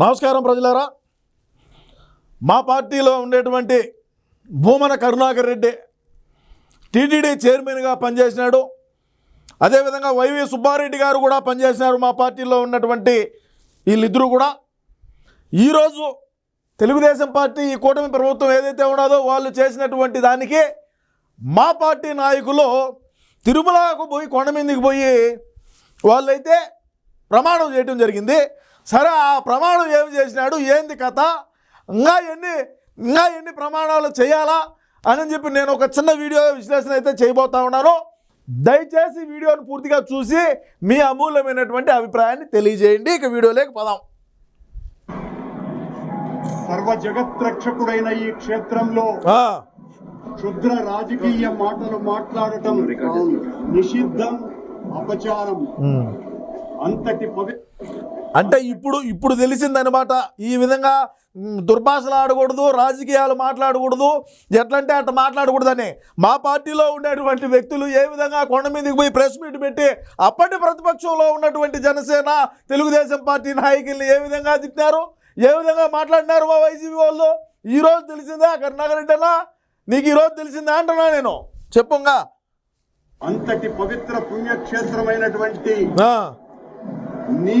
నమస్కారం ప్రజలారా. మా పార్టీలో ఉండేటువంటి భూమన కరుణాకర్ రెడ్డి టీటీడీ చైర్మన్గా పనిచేసినాడు. అదేవిధంగా వైవి సుబ్బారెడ్డి గారు కూడా పనిచేసినారు మా పార్టీలో ఉన్నటువంటి వీళ్ళిద్దరూ కూడా. ఈరోజు తెలుగుదేశం పార్టీ ఈ కూటమి ప్రభుత్వం ఏదైతే ఉన్నదో వాళ్ళు చేసినటువంటి దానికి మా పార్టీ నాయకులు తిరుమలకు పోయి కొండ మీదకి పోయి వాళ్ళైతే ప్రమాణం చేయడం జరిగింది. సరే ఆ ప్రమాణం ఏమి చేసినాడు? ఏంది కథ? ఇంకా ఎన్ని ఇంకా ఎన్ని ప్రమాణాలు చేయాలా? అని చెప్పి నేను ఒక చిన్న వీడియో విశ్లేషణ అయితే చేయబోతా ఉన్నాను. దయచేసి వీడియోని పూర్తిగా చూసి మీ అమూల్యమైనటువంటి అభిప్రాయాన్ని తెలియజేయండి. ఇక వీడియోలోకి పదాం. సర్వ జగత్రక్షకుడైన ఈ క్షేత్రంలో ఆ, క్షుద్ర రాజకీయ మాటలు మాట్లాడటం నిషిద్ధం అపచారం. అంతటి పవి అంటే ఇప్పుడు ఇప్పుడు తెలిసిందనమాట ఈ విధంగా దుర్భాషలు ఆడకూడదు రాజకీయాలు మాట్లాడకూడదు. ఎట్లంటే అట్లా మాట్లాడకూడదని. మా పార్టీలో ఉండేటువంటి వ్యక్తులు ఏ విధంగా కొండ మీదకి పోయి ప్రెస్ మీట్ పెట్టి అప్పటి ప్రతిపక్షంలో ఉన్నటువంటి జనసేన తెలుగుదేశం పార్టీ నాయకుల్ని ఏ విధంగా తిట్టినారు? ఏ విధంగా మాట్లాడినారు మా వైసీపీ వాళ్ళు? ఈ రోజు తెలిసిందా? అన్నా నీకు ఈరోజు తెలిసిందా అంటున్నా నేను. చెప్పుగా. అంతటి పవిత్ర పుణ్యక్షేత్రమైనటువంటి నీ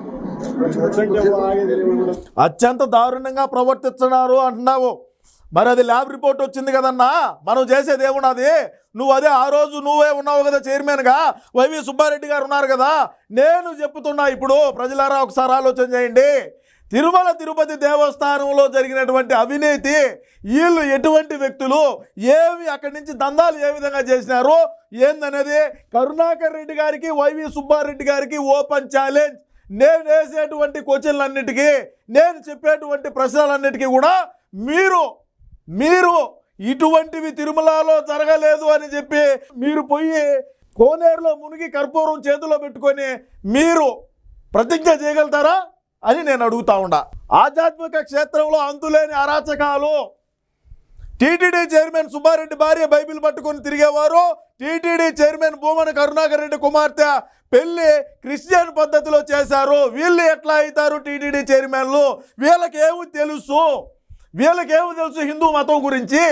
అత్యంత దారుణంగా ప్రవర్తిస్తున్నారు అంటున్నావు. మరి అది ల్యాబ్ రిపోర్ట్ వచ్చింది కదన్నా? మనం చేసేది ఏమున్నది? నువ్వు అదే ఆ రోజు నువ్వే ఉన్నావు కదా చైర్మన్గా. వైవి సుబ్బారెడ్డి గారు ఉన్నారు కదా. నేను చెప్తున్నా ఇప్పుడు ప్రజలారా ఒకసారి ఆలోచన చేయండి. తిరుమల తిరుపతి దేవస్థానంలో జరిగినటువంటి అవినీతి వీళ్ళు ఎటువంటి వ్యక్తులు ఏమి అక్కడి నుంచి దందాలు ఏ విధంగా చేసినారు? ఏందనేది? కరుణాకర్ రెడ్డి గారికి వైవి సుబ్బారెడ్డి గారికి ఓపెన్ ఛాలెంజ్. నేను వేసేటువంటి క్వశ్చన్లన్నిటికీ నేను చెప్పేటువంటి ప్రశ్నలన్నిటికీ కూడా మీరు మీరు ఇటువంటివి తిరుమలలో జరగలేదు అని చెప్పి మీరు పోయి కోనేరులో మునిగి కర్పూరం చేతిలో పెట్టుకొని మీరు ప్రతిజ్ఞ చేయగలుగుతారా అని నేను అడుగుతా ఉండా. ఆధ్యాత్మిక క్షేత్రంలో అంతులేని అరాచకాలు. టీటీడీ చైర్మన్ సుబ్బారెడ్డి భార్య బైబిల్ పట్టుకొని తిరిగేవారు. టీటీడీ చైర్మన్ భూమన కరుణాకర్ రెడ్డి కుమార్తె పెళ్ళి క్రిస్టియన్ పద్ధతిలో చేశారు. వీళ్ళు ఎట్లా అవుతారు టీటీడీ చైర్మన్లు? వీళ్ళకి ఏమి తెలుసు? వీళ్ళకి ఏమి తెలుసు హిందూ మతం గురించి?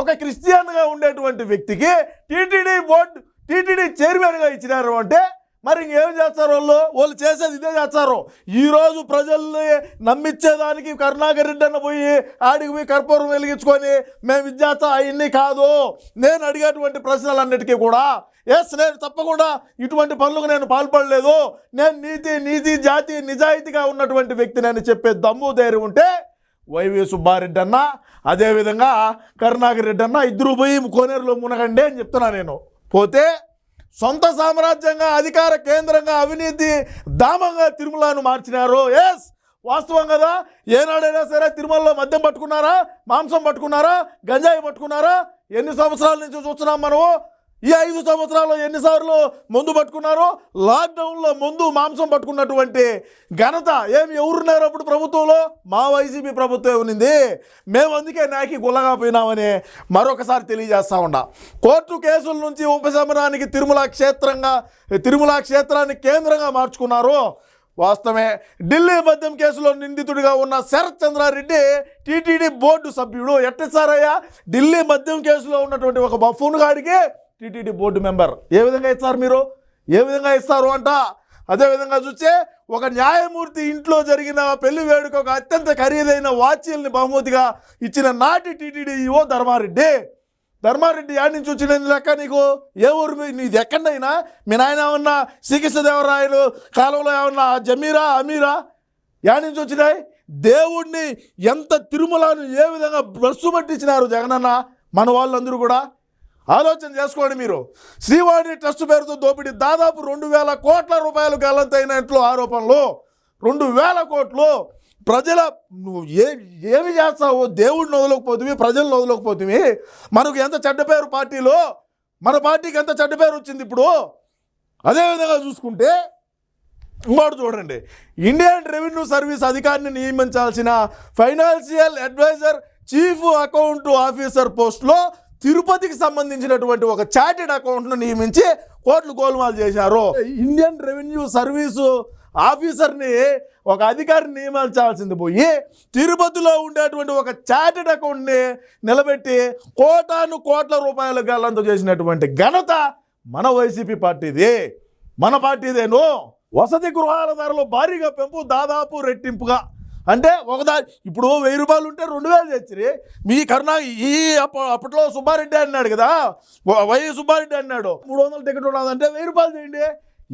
ఒక క్రిస్టియన్గా ఉండేటువంటి వ్యక్తికి టీటీడీ బోర్డు టీటీడీ చైర్మన్గా ఇచ్చినారు అంటే మరి ఇంకేం చేస్తారు వాళ్ళు? వాళ్ళు చేసేది ఇదే చేస్తారు. ఈరోజు ప్రజల్ని నమ్మించేదానికి కరుణాకర్ రెడ్డి అన్న పోయి ఆడికి పోయి కర్పూరం వెలిగించుకొని మేము ఇది అవన్నీ కాదు. నేను అడిగేటువంటి ప్రశ్నలన్నిటికీ కూడా ఎస్ నేను తప్పకుండా ఇటువంటి పనులకు నేను పాల్పడలేదు. నేను నీతి నీతి జాతి నిజాయితీగా ఉన్నటువంటి వ్యక్తి నేను చెప్పే దమ్ము ధైర్యం ఉంటే వైవి సుబ్బారెడ్డి అన్న అదేవిధంగా కరుణాకర్ రెడ్డి అన్న ఇద్దరు పోయి కోనేరులో మునగండి అని చెప్తున్నా నేను. పోతే సొంత సామ్రాజ్యంగా అధికార కేంద్రంగా అవినీతి దామంగా తిరుమలను మార్చినారు. ఎస్ వాస్తవం కదా? ఏనాడైనా సరే తిరుమలలో మద్యం పట్టుకున్నారా? మాంసం పట్టుకున్నారా? గంజాయి పట్టుకున్నారా? ఎన్ని సంవత్సరాల నుంచి చూస్తున్నాం మనము? ఈ ఐదు సంవత్సరాల్లో ఎన్నిసార్లు మందు పట్టుకున్నారో? లాక్డౌన్లో మందు మాంసం పట్టుకున్నటువంటి ఘనత ఏమి ఎవరున్నారు అప్పుడు ప్రభుత్వంలో? మా వైసీపీ ప్రభుత్వం ఉన్నింది మేము అందుకే నాకి గుల్లగా పోయినామని మరొకసారి తెలియజేస్తా ఉండా కోర్టు కేసుల నుంచి ఉపశమనానికి తిరుమల క్షేత్రంగా తిరుమల క్షేత్రాన్ని కేంద్రంగా మార్చుకున్నారు. వాస్తవమే ఢిల్లీ మద్యం కేసులో నిందితుడిగా ఉన్న శరత్ చంద్రారెడ్డి టీటీడీ బోర్డు సభ్యుడు. ఎట్టిస్తారయ్యా ఢిల్లీ మద్యం కేసులో ఉన్నటువంటి ఒక బఫూన్ గాడికి టీటీడీ బోర్డు మెంబర్. ఏ విధంగా ఇస్తారు మీరు? ఏ విధంగా ఇస్తారు అంట? అదేవిధంగా చూస్తే ఒక న్యాయమూర్తి ఇంట్లో జరిగిన పెళ్ళి వేడుక ఒక అత్యంత ఖరీదైన వాచ్యల్ని బహుమతిగా ఇచ్చిన నాటి TTD EO Dharmareddy. Dharmareddy ad నుంచి వచ్చిన లెక్క నీకు? ఏ ఊరు నీది ఎక్కడైనా? మీ నాయన ఏమన్నా శ్రీకృష్ణ దేవరాయలు కాలంలో ఏమన్నా జమీరా అమీరా? యాడ్ నుంచి వచ్చినాయి? దేవుణ్ణి ఎంత తిరుమలను ఏ విధంగా బ్రస్సు పట్టించినారు జగనన్న? మన వాళ్ళందరూ కూడా ఆలోచన చేసుకోండి మీరు. శ్రీవాణి ట్రస్ట్ పేరుతో దోపిడీ దాదాపు రెండు వేల కోట్ల రూపాయలు గల్లంతైనట్లు ఆరోపణలు. రెండు వేల కోట్లు ప్రజల నువ్వు ఏ ఏమి చేస్తావు దేవుడిని వదలకపోతుంది ప్రజలను వదలకపోతుంది మనకు ఎంత చెడ్డ పేరు పార్టీలో మన పార్టీకి ఎంత చెడ్డ పేరు వచ్చింది ఇప్పుడు? అదేవిధంగా చూసుకుంటే ఇంకోటి చూడండి. ఇండియన్ రెవెన్యూ సర్వీస్ అధికారిని నియమించాల్సిన financial advisor chief account officer పోస్ట్లో తిరుపతికి సంబంధించినటువంటి ఒక చార్టెడ్ అకౌంట్ను నియమించి కోట్లు గోల్మాల్ చేశారు. ఇండియన్ రెవెన్యూ సర్వీసు ఆఫీసర్ని ఒక అధికారిని నియమించాల్సింది పోయి తిరుపతిలో ఉండేటువంటి ఒక చార్టెడ్ అకౌంట్ని నిలబెట్టి కోటాను కోట్ల రూపాయలు గల్లంతో చేసినటువంటి ఘనత మన వైసీపీ పార్టీది. మన పార్టీదేను. వసతి గృహాల ధరలు భారీగా పెంపు దాదాపు రెట్టింపుగా అంటే ఒకదా ఇప్పుడు వెయ్యి రూపాయలు ఉంటే రెండు వేలు తెచ్చిరి. మీ కరుణా ఈ అప్ప- అప్పట్లో సుబ్బారెడ్డి అన్నాడు కదా. వై సుబ్బారెడ్డి అన్నాడు. మూడు వందల టికెట్ ఉన్నదంటే వెయ్యి రూపాయలు చేయండి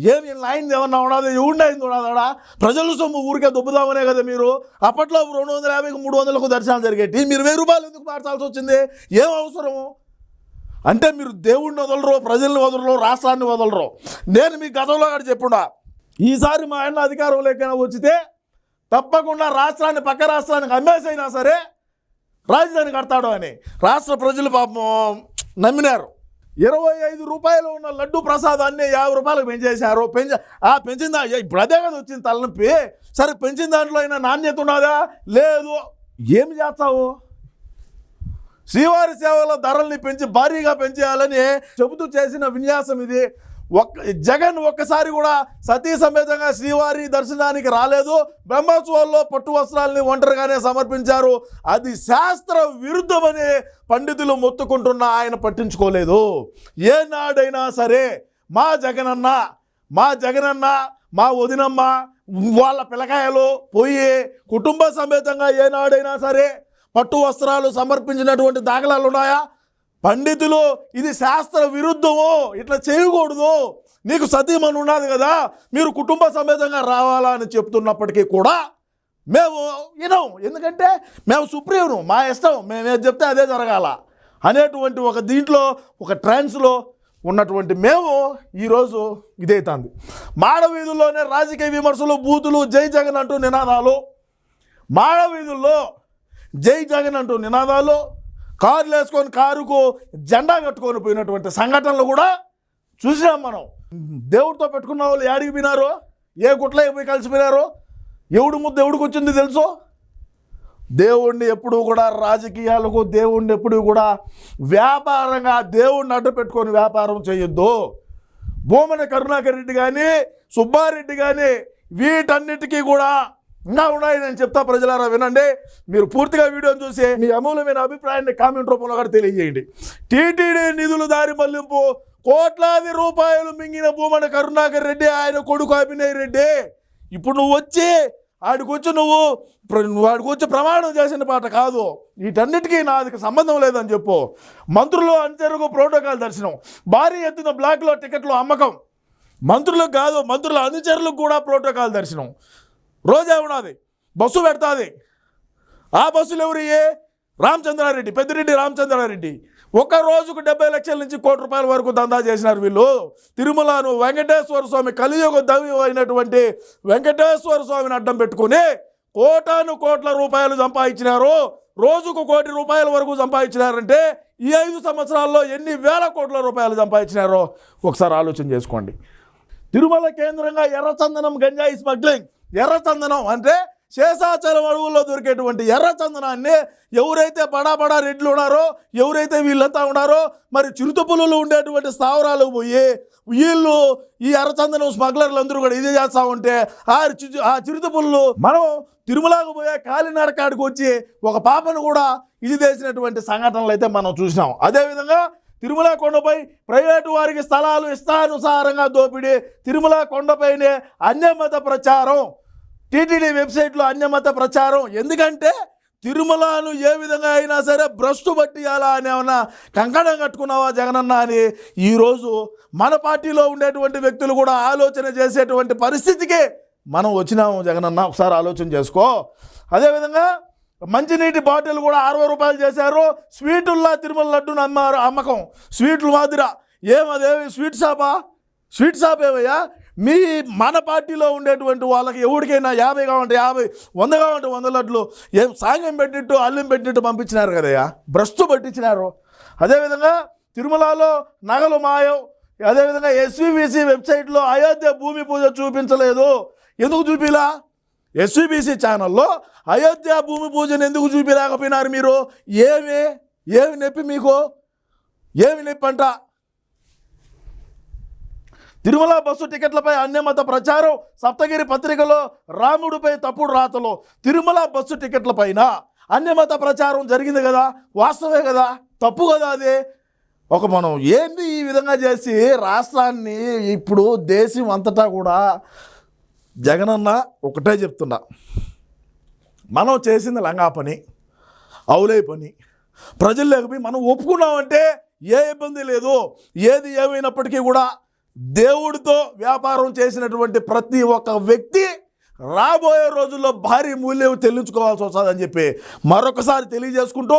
ఏమి లైన్ ఏమన్నా ఉన్నది? ఎవరినైంది ఉన్నదాడా ప్రజల సొమ్ము ఊరికే దుబ్బుదామనే కదా మీరు. అప్పట్లో రెండు వందల యాభైకి మూడు వందలకు దర్శనాలు జరిగేటి. మీరు వెయ్యి రూపాయలు ఎందుకు మార్చాల్సి వచ్చింది? ఏం అవసరము? అంటే మీరు దేవుడిని వదలరు ప్రజల్ని వదలరు రాష్ట్రాన్ని వదలరు. నేను మీ గతంలో కూడా చెప్పుండా. ఈసారి మా ఆయన అధికారంలోకి వచ్చితే తప్పకుండా రాష్ట్రాన్ని పక్క రాష్ట్రానికి అమ్మేసైనా సరే రాజధాని కడతాడు అని. రాష్ట్ర ప్రజలు పాపం నమ్మినారు. ఇరవై ఐదు రూపాయలు ఉన్న లడ్డు ప్రసాదాన్ని యాభై రూపాయలకు పెంచేశారు. పెంచ ఆ పెంచిన దా- ఇప్పుడు అదే కదా వచ్చింది తలనొప్పి. సరే పెంచిన దాంట్లో అయినా నాణ్యత ఉన్నదా? లేదు. ఏమి చేస్తావు? శ్రీవారి సేవల ధరల్ని పెంచి భారీగా పెంచేయాలని చెబుతూ చేసిన విన్యాసం ఇది. ఒక్క జగన్ ఒక్కసారి కూడా సతీ సమేతంగా శ్రీవారి దర్శనానికి రాలేదు. బ్రహ్మోత్సవాల్లో పట్టు వస్త్రాలని ఒంటరిగానే సమర్పించారు. అది శాస్త్ర విరుద్ధమని పండితులు మొత్తుకుంటున్న ఆయన పట్టించుకోలేదు. ఏనాడైనా సరే మా జగనన్న మా జగనన్న మా వదినమ్మ వాళ్ళ పిల్లకాయలు పోయి కుటుంబ సమేతంగా ఏనాడైనా సరే పట్టు వస్త్రాలు సమర్పించినటువంటి దాఖలాలు ఉన్నాయా పండితులు ఇది శాస్త్ర విరుద్ధము ఇట్లా చేయకూడదు. నీకు సతీమణి ఉన్నది కదా మీరు కుటుంబ సమేతంగా రావాలా అని చెప్తున్నప్పటికీ కూడా మేము వినం ఎందుకంటే మేము సుప్రీంను మా ఇష్టం. మేమే చెప్తే అదే జరగాల. అనేటువంటి ఒక దీంట్లో ఒక ట్రాన్స్లో ఉన్నటువంటి మేము ఈరోజు ఇదైతుంది. మాడవీధుల్లోనే రాజకీయ విమర్శలు బూతులు జై జగన్ అంటూ నినాదాలు. మాడవీధుల్లో జై జగన్ అంటూ నినాదాలు. కార్లు వేసుకొని కారుకు జెండా కట్టుకొని పోయినటువంటి సంఘటనలు కూడా చూసినాం మనం. దేవుడితో పెట్టుకున్న వాళ్ళు ఏడికి పోయినారు? ఏ గుట్ల పోయి కలిసిపోయినారు ఎవడు ముద్ద ఎవడికి వచ్చింది తెలుసు? దేవుణ్ణి ఎప్పుడు కూడా రాజకీయాలకు దేవుణ్ణి ఎప్పుడు కూడా వ్యాపారంగా దేవుణ్ణి అడ్డు పెట్టుకొని వ్యాపారం చేయొద్దు. భూమన కరుణాకర్ రెడ్డి కానీ సుబ్బారెడ్డి కానీ వీటన్నిటికీ కూడా నా ఉన్నాయి నేను చెప్తా ప్రజలారా వినండి. మీరు పూర్తిగా వీడియోని చూసి మీ అమూల్యమైన అభిప్రాయాన్ని కామెంట్ రూపంలో కూడా తెలియజేయండి. టీటీడీ నిధులు దారి మళ్ళింపు కోట్లాది రూపాయలు మింగిన భూమన కరుణాకర్ రెడ్డి ఆయన కొడుకు అభినయ్ రెడ్డి. ఇప్పుడు నువ్వు వచ్చి ఆడికొచ్చి నువ్వు వాడికొచ్చి నువ్వు ప్రమాణం చేసిన పాట కాదు. వీటన్నిటికీ నాది సంబంధం లేదని చెప్పు. మంత్రులు అంచెరుగు ప్రోటోకాల్ దర్శనం. భారీ ఎత్తున బ్లాక్లో టికెట్లు అమ్మకం. మంత్రులకు కాదు మంత్రుల అనుచరులకు కూడా ప్రోటోకాల్ దర్శనం. రోజే ఉన్నది. బస్సు పెడతాది. ఆ బస్సులు ఎవరు రామచంద్రారెడ్డి పెద్దిరెడ్డి రామచంద్రారెడ్డి. ఒక రోజుకు డెబ్బై లక్షల నుంచి కోటి రూపాయల వరకు దందా చేసినారు వీళ్ళు. తిరుమలను వెంకటేశ్వర స్వామి కలియుగ దైవం అయినటువంటి వెంకటేశ్వర స్వామిని అడ్డం పెట్టుకుని కోటాను కోట్ల రూపాయలు సంపాదించినారు. రోజుకు కోటి రూపాయల వరకు సంపాదించినారంటే ఈ ఐదు సంవత్సరాల్లో ఎన్ని వేల కోట్ల రూపాయలు సంపాదించినారో ఒకసారి ఆలోచన చేసుకోండి. తిరుమల కేంద్రంగా ఎర్రచందనం గంజాయి స్మగ్లింగ్. ఎర్రచందనం అంటే శేషాచలం అడవుల్లో దొరికేటువంటి ఎర్రచందనాన్ని ఎవరైతే బడా రెడ్లు ఉన్నారో ఎవరైతే వీళ్ళంతా ఉన్నారో మరి చిరుతపులలో ఉండేటువంటి స్థావరాలు పోయి వీళ్ళు ఈ ఎర్రచందనం స్మగ్లర్లు అందరూ కూడా ఇది చేస్తూ ఉంటే ఆ చి- ఆ చిరుతపుల్లు మనం తిరుమలకు పోయే కాలినడకాడికి వచ్చి ఒక పాపను కూడా ఇది చేసినటువంటి సంఘటనలు అయితే మనం చూసినాం. అదేవిధంగా తిరుమల కొండపై ప్రైవేటు వారికి స్థలాలు ఇష్టానుసారంగా దోపిడీ తిరుమల కొండపైనే అన్యమత ప్రచారం టీటీడీ వెబ్సైట్లో అన్యమత ప్రచారం. ఎందుకంటే తిరుమలను ఏ విధంగా అయినా సరే భ్రష్టు పట్టియాలా అని ఏమన్నా కంకణం కట్టుకున్నావా జగనన్న అని ఈరోజు మన పార్టీలో ఉండేటువంటి వ్యక్తులు కూడా ఆలోచన చేసేటువంటి పరిస్థితికి మనం వచ్చినాము జగనన్న. ఒకసారి ఆలోచన చేసుకో. అదేవిధంగా మంచినీటి బాటిల్ కూడా అరవై రూపాయలు చేశారు. స్వీటుల్లా తిరుమల లడ్డును అమ్మారు అమ్మకం. స్వీట్లు మాదిరా. ఏమదేవి? స్వీట్ షాపా? స్వీట్ షాప్ ఏమయ్యా మీ మన పార్టీలో ఉండేటువంటి వాళ్ళకి ఎవరికైనా యాభై కావాలంటే యాభై వంద కావాలంటే వంద లడ్లు ఏం సాంగ్యం పెట్టినట్టు అల్లం పెట్టినట్టు పంపించినారు కదయ్యా? భ్రష్టు పట్టించినారు. అదేవిధంగా తిరుమలలో నగలు మాయం అదేవిధంగా ఎస్విబీసీ వెబ్సైట్లో అయోధ్య భూమి పూజ చూపించలేదు. ఎందుకు చూపిలా? ఎస్విబీసీ ఛానల్లో అయోధ్య భూమి పూజను ఎందుకు చూపిలేకపోయినారు మీరు? ఏమి? ఏమి నొప్పి మీకు? ఏమి నొప్పి అంట? తిరుమల బస్సు టికెట్లపై అన్యమత ప్రచారం. సప్తగిరి పత్రికలో రాముడిపై తప్పుడు రాతలో తిరుమల బస్సు టికెట్లపైన అన్యమత ప్రచారం జరిగింది కదా? వాస్తవే కదా? తప్పు కదా అది? ఒక మనం ఏంది ఈ విధంగా చేసి రాష్ట్రాన్ని ఇప్పుడు దేశం అంతటా కూడా జగనన్న ఒకటే చెప్తున్నా. మనం చేసింది లంగా పని అవులే పని. ప్రజలు లేకపోయి మనం ఒప్పుకున్నామంటే ఏ ఇబ్బంది లేదు. ఏది ఏమైనప్పటికీ కూడా దేవుడితో వ్యాపారం చేసినటువంటి ప్రతి ఒక్క వ్యక్తి రాబోయే రోజుల్లో భారీ మూల్యం చెల్లించుకోవాల్సి వస్తుందని చెప్పి మరొకసారి తెలియజేసుకుంటూ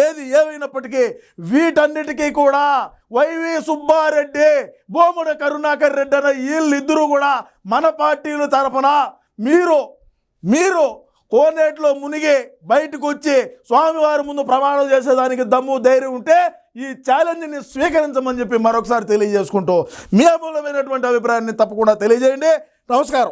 ఏది ఏమైనప్పటికీ వీటన్నిటికీ కూడా వైవి సుబ్బారెడ్డి బోముడ కరుణాకర్ రెడ్డి అన్న వీళ్ళిద్దరూ కూడా మన పార్టీల తరఫున మీరు మీరు కోనేట్లో మునిగి బయటకు వచ్చి స్వామివారి ముందు ప్రమాణం చేసేదానికి దమ్ము ధైర్యం ఉంటే ఈ ఛాలెంజ్ని స్వీకరించమని చెప్పి మరొకసారి తెలియజేసుకుంటూ మీ అమూలమైనటువంటి అభిప్రాయాన్ని తప్పకుండా తెలియజేయండి. నమస్కారం.